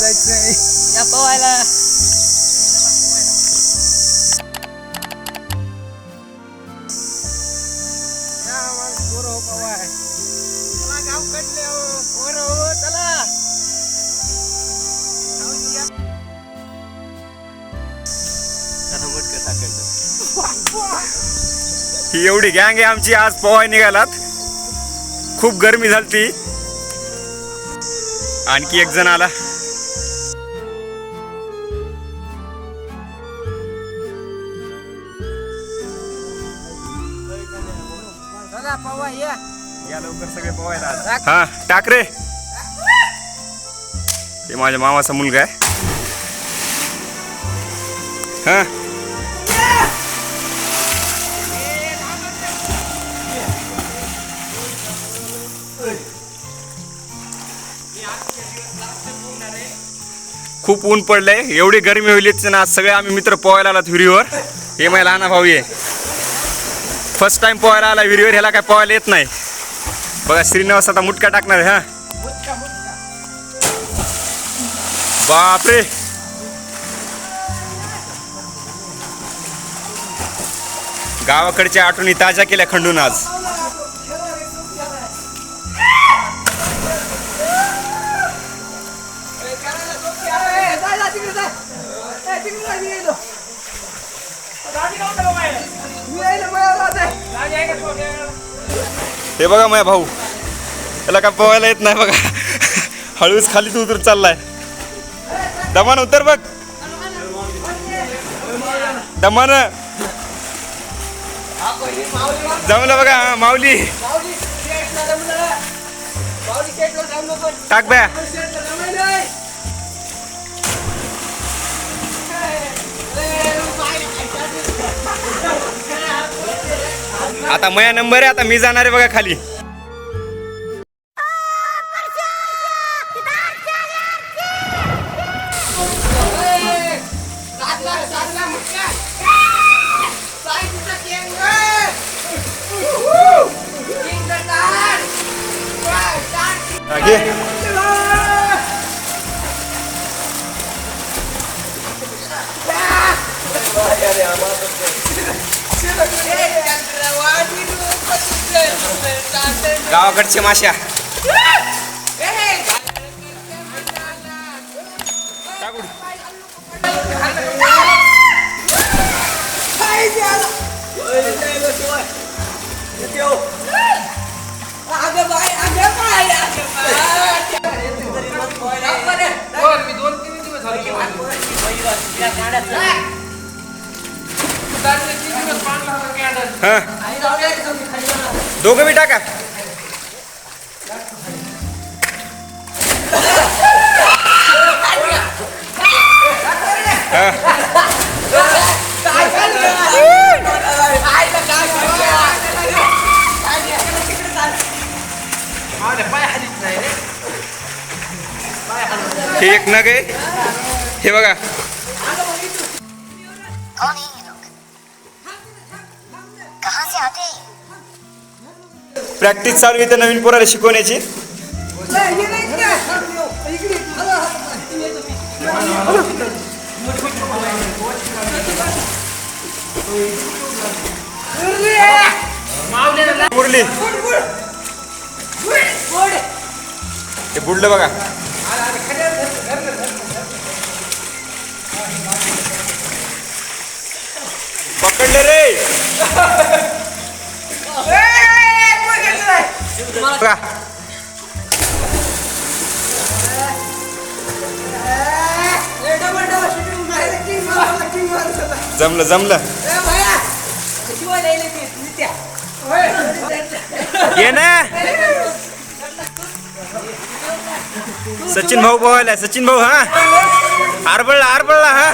या पवायला ही एवढी गँग आहे आमची आज पोहाय निघालात. खूप गरमी झालती. आणखी एक जण आला. चला पवा या. या लवकर सगळे पोहायला हा. टाक रे. हे माझ्या मामाचा मुलगा आहे. हा. खूप ऊन पडलंय. एवढी गरमी होईल ना. आज सगळे आम्ही मित्र पोहायला आलात विहिरीवर. हे माझ्या लहाना भाऊ आहे. फर्स्ट टाइम पोहायला आला विहिरीवर ह्याला काय पोहायला येत नाही. बघा श्रीनिवास आता मुटका टाकणार हा. बापरे. गावाकडच्या आठवणी ताज्या केल्या खंडून आज. हे बघा माझ्या भाऊ. त्याला काय पोहायला येत नाही बघा. हळूच खाली तू उतर चाललाय. दमान उतर बघ. दमान. जमलं बघा हा माऊली. टाक बॅ आता मया नंबर आहे आता मी जाणार आहे बघा खाली. घे. गावाकडच्या माश्या टाक उडी. हां? दोघं बी टाका. हा. एक नग आहे. हे बघा. प्रॅक्टिस चालू आहे इथं नवीन पोराला शिकवण्याची. बुडली ते बुडलं बघा. पकडले रे. बघा. जमलं जमलं. ये ना. सचिन भाऊ पोहायला सचिन भाऊ हा. आरबळला आरबळला हा.